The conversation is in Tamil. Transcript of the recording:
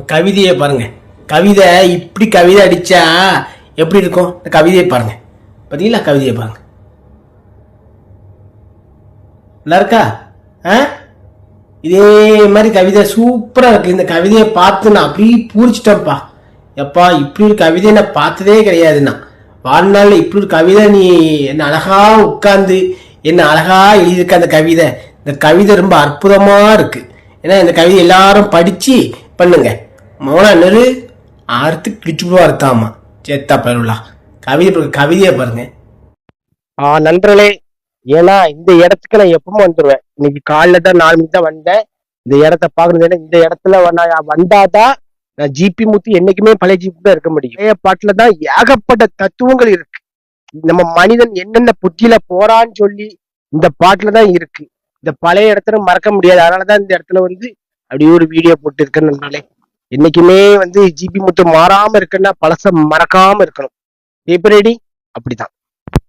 கவிதையை பாருங்க. கவிதை இப்படி கவிதை அடிச்சா எப்படி இருக்கும்? இந்த கவிதையை பாருங்க. பார்த்தீங்களா கவிதையை பாருங்க. நல்லா இருக்கா? ஆ? இதே மாதிரி கவிதை சூப்பராக இருக்கு. இந்த கவிதையை பார்த்து நான் அப்படியே பூரிச்சிட்டேன்ப்பா. எப்பா இப்படி ஒரு கவிதையை நான் பார்த்ததே கிடையாதுண்ணா. வாழ்நாளில் இப்படி ஒரு கவிதை நீ என்ன அழகாக உட்காந்து என்ன அழகாக எழுதியிருக்க அந்த கவிதை. இந்த கவிதை ரொம்ப அற்புதமாக இருக்குது ஏன்னா இந்த கவிதை எல்லாரும் படித்து பண்ணுங்க. மௌனா நெரு அறுத்து கிழிச்சுடுவா அறுத்தாமா சேத்தா பருவலா கவிதை கவிதையை பாருங்க. ஆ நண்பர்களே ஏன்னா இந்த இடத்துக்கு நான் எப்பவும் வந்துருவேன். இன்னைக்கு காலைல தான் நாலு மணிக்கு தான் வந்தேன். இந்த இடத்த பாக்குறது இந்த இடத்துல நான் வந்தாதான் நான் ஜிபி முத்து என்னைக்குமே பழைய ஜிபி தான் இருக்க முடியும். பழைய பாட்டுல தான் ஏகப்பட்ட தத்துவங்கள் இருக்கு. நம்ம மனிதன் என்னென்ன புத்தியில போறான்னு சொல்லி இந்த பாட்டுல தான் இருக்கு. இந்த பழைய இடத்துல மறக்க முடியாது. அதனாலதான் இந்த இடத்துல வந்து அப்படியே ஒரு வீடியோ போட்டு இருக்கேன் நண்பர்களே என்னைக்குமே வந்து ஜிபி முத்து மாறாம இருக்குன்னா பழச மறக்காம இருக்கணும். பேப்பர் ரெடி அப்படிதான்